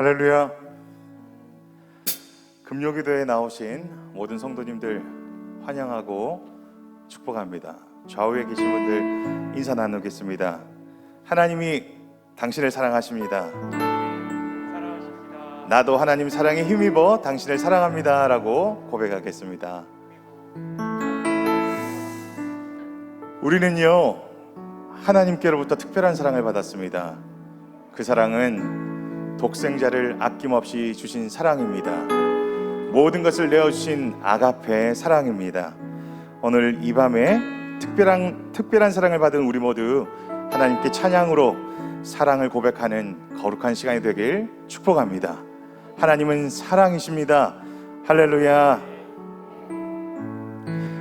할렐루야. 금요기도에 나오신 모든 성도님들 환영하고 축복합니다. 좌우에 계신 분들 인사 나누겠습니다. 하나님이 당신을 사랑하십니다. 나도 하나님 사랑에 힘입어 당신을 사랑합니다라고 고백하겠습니다. 우리는요 하나님께로부터 특별한 사랑을 받았습니다. 그 사랑은 독생자를 아낌없이 주신 사랑입니다. 모든 것을 내어주신 아가페의 사랑입니다. 오늘 이 밤에 특별한 특별한 사랑을 받은 우리 모두 하나님께 찬양으로 사랑을 고백하는 거룩한 시간이 되길 축복합니다. 하나님은 사랑이십니다. 할렐루야.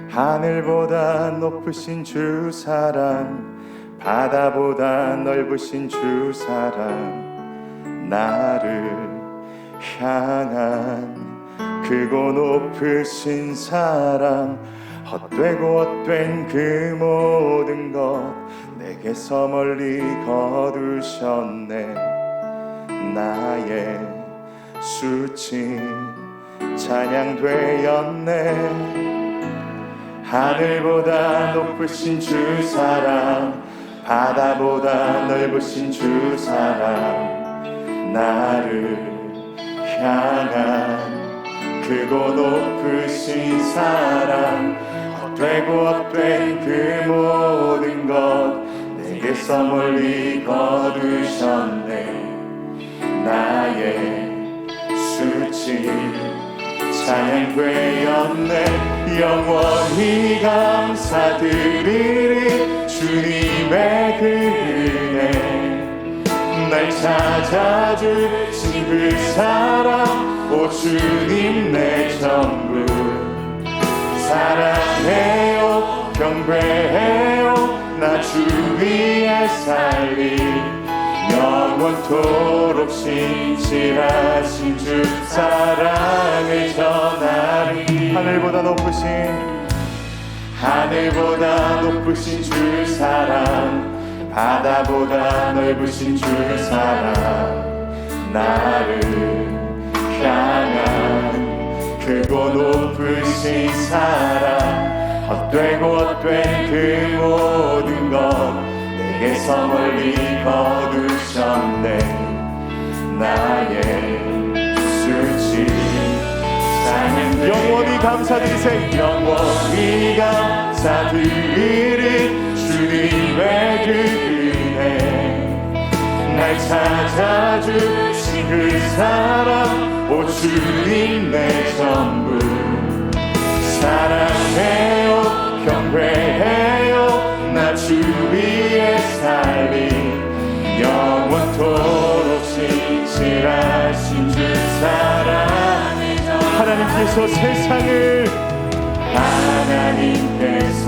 하늘보다 높으신 주 사랑, 바다보다 넓으신 주 사랑, 나를 향한 크고 높으신 사랑, 헛되고 헛된 그 모든 것 내게서 멀리 거두셨네. 나의 수치 찬양되었네. 하늘보다 높으신 주 사랑 바다보다 넓으신 주 사랑 나를 향한 크고 높으신 사랑. 헛되고 헛된 그 모든 것 내게서 멀리 거두셨네. 나의 수치 찬양되었네. 영원히 감사드리리 주님의 그 날 찾아주신 그 사랑 오 주님 내 전부 사랑해요 경배해요. 나 주 위에 살리. 영원토록 신실하신 주 사랑을 전하리. 하늘보다 높으신 하늘보다 높으신 주 사랑 바다보다 넓으신 주 사랑 나를 향한 크고 높으신 사랑. 헛되고 헛된 그 모든 것 내게서 멀리 거두셨네. 나의 수치. 영원히 감사드리세 영원히 감사드리리 주님의 그 은혜 날 찾아주신 그 사랑 오 주님 내 전부. 사랑해요 경배해요 나 주 위에 살리. 영원토록 신실하신 주 사랑을 하나님께서 세상을 하나님께서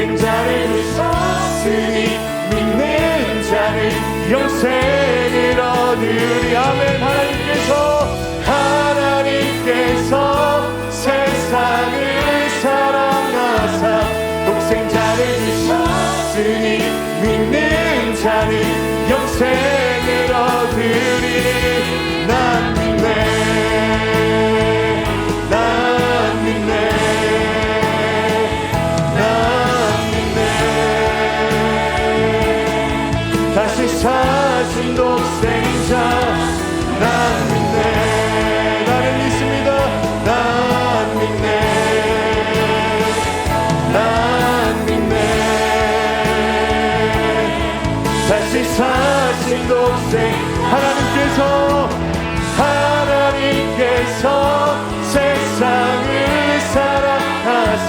독생자를 주셨으니 믿는 자는 영생을 얻으리 아멘 하나님께서 하나님께서 세상을 사랑하사 독생자를 주셨으니 믿는 자는 영생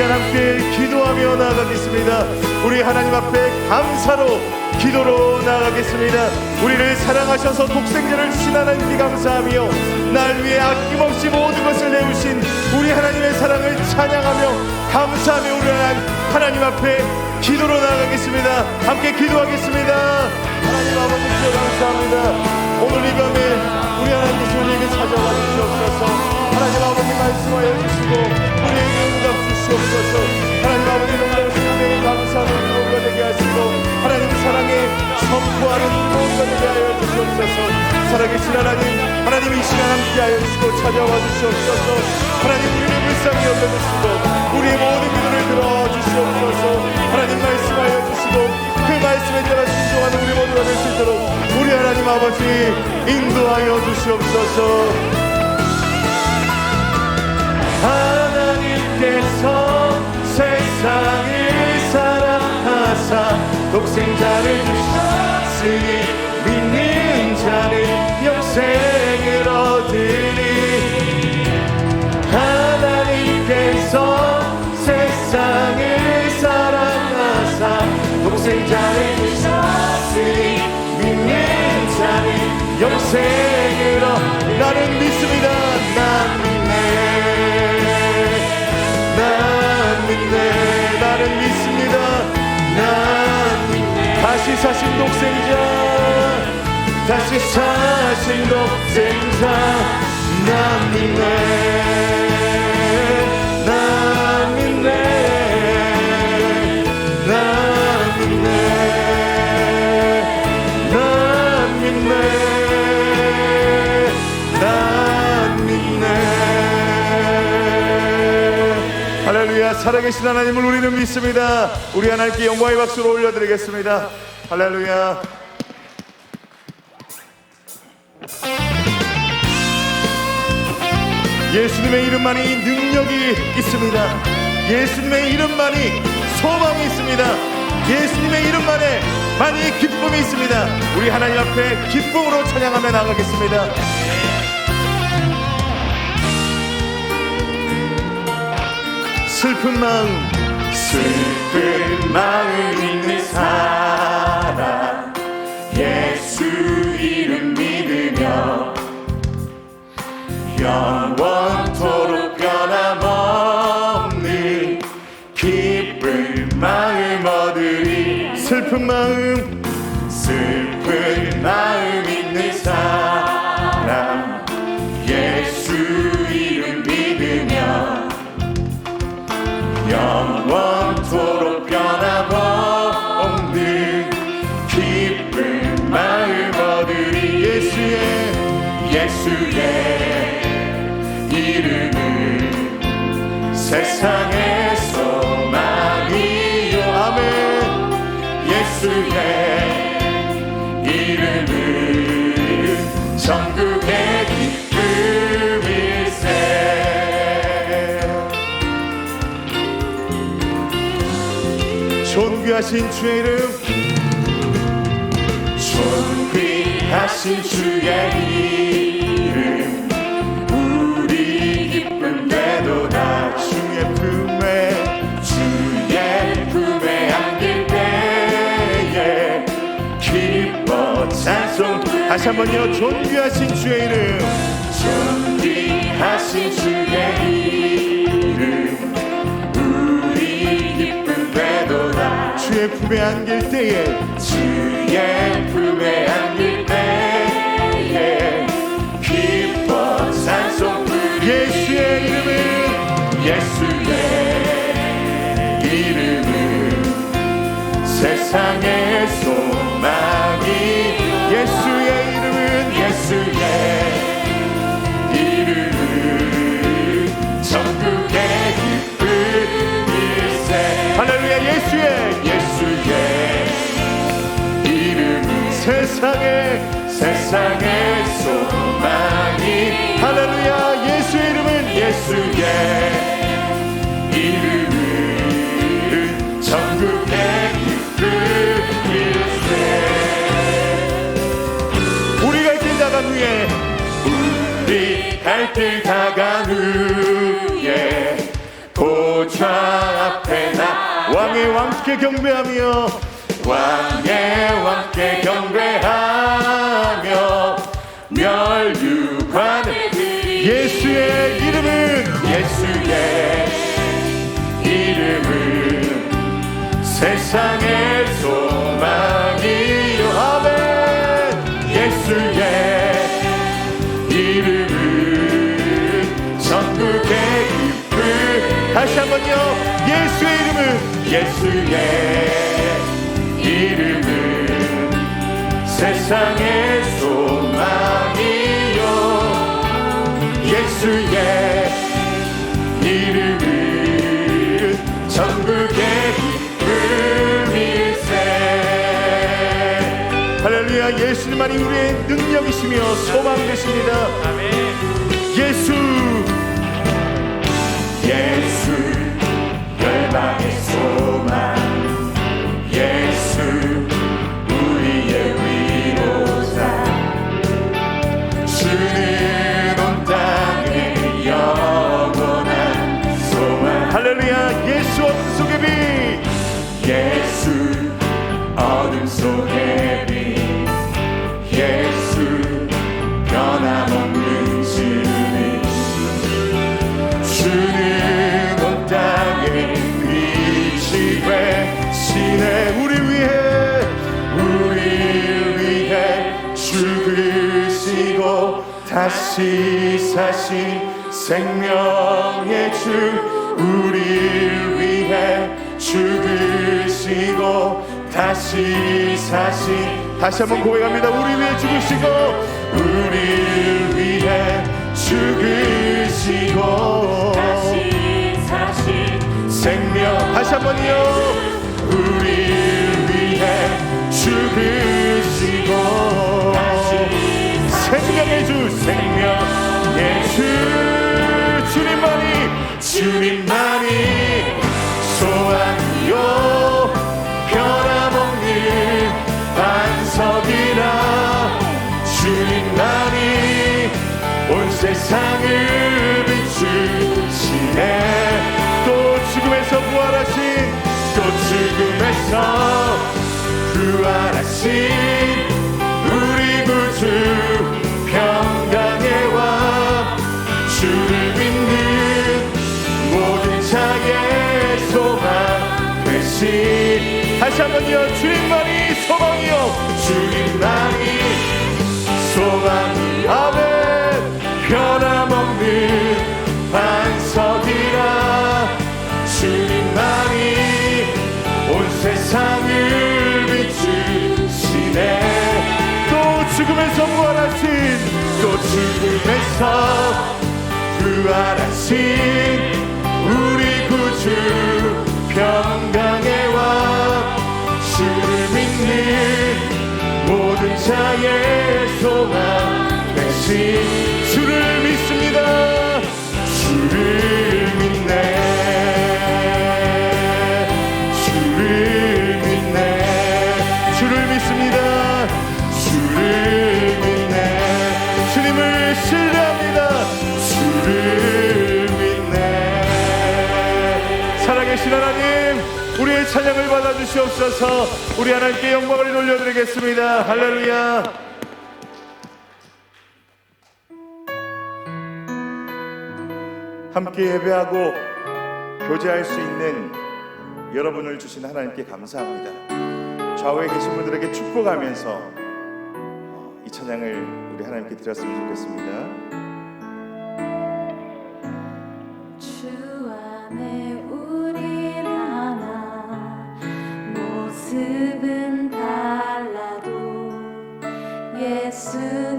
시간 함께 기도하며 나아가겠습니다. 우리 하나님 앞에 감사로 기도로 나아가겠습니다. 우리를 사랑하셔서 독생자를 주신 하나님께 감사하며 날 위해 아낌없이 모든 것을 내우신 우리 하나님의 사랑을 찬양하며 감사하며 우리 하나님 앞에 기도로 나아가겠습니다. 함께 기도하겠습니다. 하나님 아버지께 감사합니다. 오늘 이 함께 하여 주시고 찾아와 주시옵소서. 하나님 우리를 불쌍히 여겨주시고 우리의 모든 기도를 들어주시옵소서. 하나님 말씀하여 주시고 그 말씀에 따라 순종하는 우리 모두가 될 수 있도록 우리 하나님 아버지 인도하여 주시옵소서. 하나님께서 세상을 사랑하사 독생자를 주셨으니 믿는 자는 영생 자를 주셨으니 믿는 자는 영생을 얻 나는 믿습니다 난 믿네 난 믿네 나는 믿습니다 난 믿네 다시 사신 독생자 다시 사신 독생자 난 믿네 살아계신 하나님을 우리는 믿습니다 우리 하나님께 영광의 박수를 올려드리겠습니다 할렐루야 예수님의 이름만이 능력이 있습니다. 예수님의 이름만이 소망이 있습니다. 예수님의 이름만에 만이 기쁨이 있습니다. 우리 하나님 앞에 기쁨으로 찬양하며 나가겠습니다. 슬픈 마음, 슬픈 마음 있는 사람, 예수 이름 믿으며 영원토록 변함없는 기쁜 마음 얻으리. 슬픈 마음. 슬픈 마음 있는 사람 존귀하신 주의 이름. 존귀하신 주의 이름. 우리 기쁨 되도다 주의 품에 주의 품에 안길 때에 기뻐 찬송. 다시 한번요. 존귀하신 주의 이름. 존귀하신 주의 이름 주의 품에 안길 때에 주의 품에 안길 때에 기뻐 찬송 예수의 이름은 예수의 이름은 세상의 소망이 예수의 이름은 예수의 이름은 전국의 기쁨일세 할렐루야 예수의 세상의 세상의 소망이. 할렐루야 예수의 이름은 전국의 기쁨 일세. 우리가 길 나간 후에 우리 갈길 다간 후에 보좌 앞에 나 왕의 왕께 경배하며 왕의 왕께 경배하며 멸류관을 예수의 이름은 예수의 이름은 세상의 소망이요 아멘 예수의 이름은 전국의 기쁨 다시 한번요. 예수의 이름은 예수의 이름은 세상의 소망이요 예수의 이름은 전국의 기쁨일세. 할렐루야 예수님만이 우리의 능력이시며 소망 되십니다. 예수 예수 열방의 소망 사신 생명의 주 우리 위해 죽으시고 다시 사신 다시 한번 고백합니다. 우리 위해 죽으시고. 우리 위해 죽으시고 생명 다시 한번요. 우리 위해 죽으시고 생명의 주 생명 의주 주님만이 주님만이 소원이요. 변함없는 반석이라. 주님만이 온 세상을 비추시네. 또 죽음에서 부활하신 또 죽음에서 부활하신 우리 구주 주를 믿는 모든 자의 소망 되신. 다시 한번요 주님만이 소망이요. 주님만이 소망이 아멘. 변함없는 반석이라 주님만이 온 세상을 비추시네. 또 죽음에서 부활하신 또 죽음에서 부활하신 우리 구주 평강의 왕 주를 믿는 모든 자의 소망 대신 주를 믿습니다. 주를 찬양을 받아주시옵소서. 우리 하나님께 영광을 돌려드리겠습니다. 할렐루야. 함께 예배하고 교제할 수 있는 여러분을 주신 하나님께 감사합니다. 좌우에 계신 분들에게 축복하면서 어, 이 찬양을 우리 하나님께 드렸으면 좋겠습니다 모습은 달라도 예수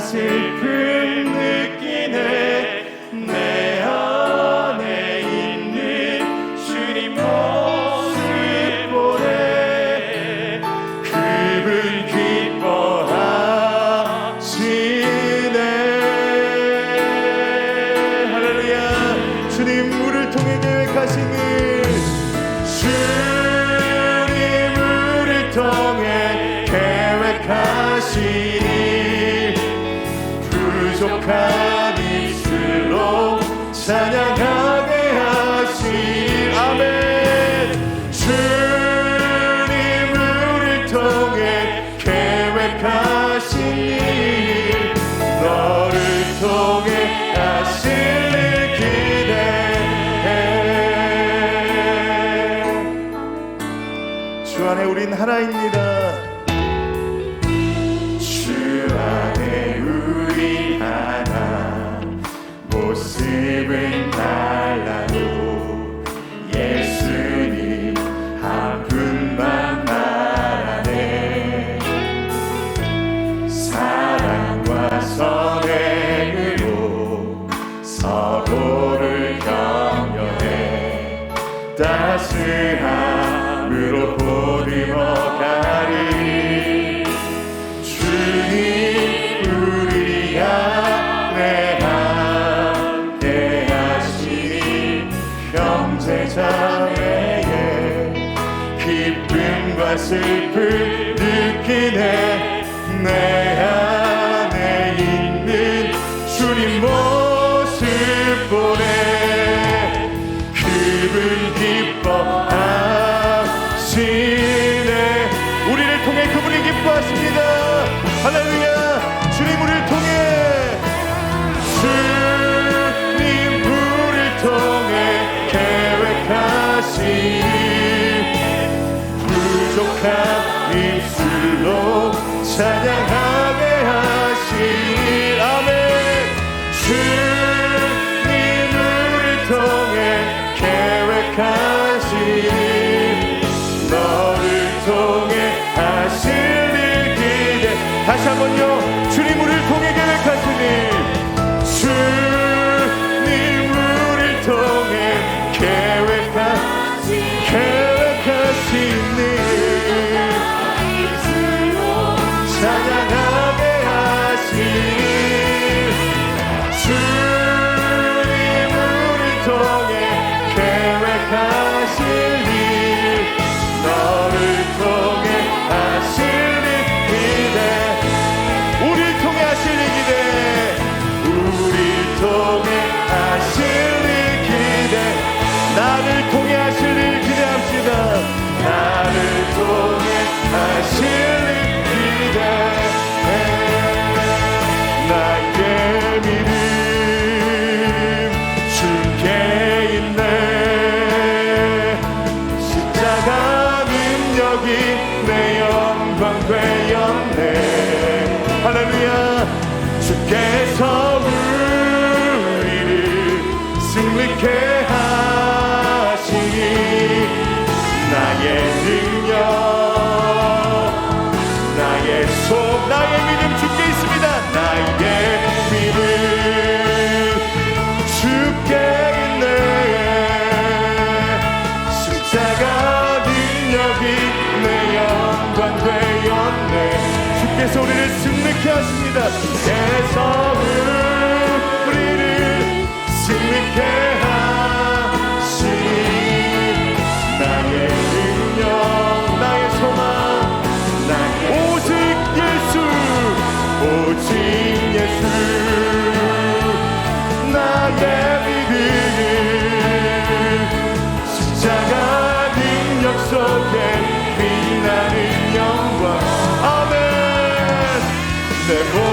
하실 그 Saraylı'da 깊을 느끼네. 내 안에 있는 주님 모습 보네. 그분 기뻐하시네. 우리를 통해 그분이 기뻐하십니다. 할렐루야. 소리를 승리케 하십니다. 세상을 the